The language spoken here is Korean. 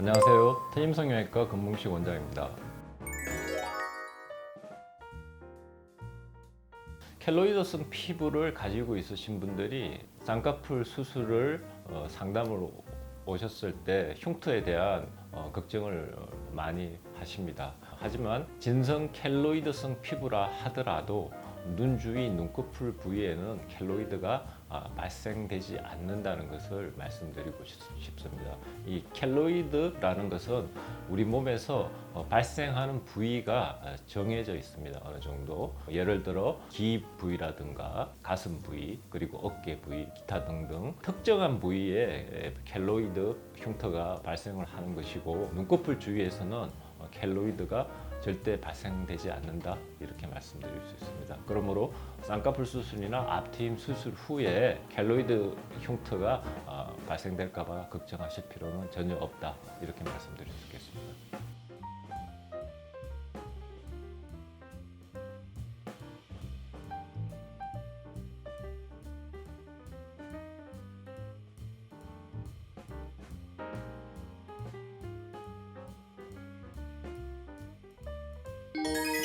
안녕하세요. 태임성형외과 금봉식 원장입니다. 켈로이드성 피부를 가지고 있으신 분들이 쌍꺼풀 수술을 어, 상담으로 오셨을 때 흉터에 대한 어, 걱정을 어, 많이 하십니다. 하지만 진성 켈로이드성 피부라 하더라도 눈 주위 눈꺼풀 부위에는 켈로이드가 아, 발생되지 않는다는 것을 말씀드리고 싶- 싶습니다. 이 켈로이드라는 것은 우리 몸에서 어, 발생하는 부위가 어, 정해져 있습니다. 어느 정도 예를 들어 귀 부위라든가 가슴 부위 그리고 어깨 부위 기타 등등 특정한 부위에 켈로이드 흉터가 발생을 하는 것이고 눈꺼풀 주위에서는 어, 켈로이드가 절대 발생되지 않는다 이렇게 말씀드릴 수 있습니다. 그러므로 쌍꺼풀 수술이나 앞트임 수술 후에 켈로이드 흉터가 어, 발생될까봐 걱정하실 필요는 전혀 없다 이렇게 말씀드릴 수 있겠습니다. you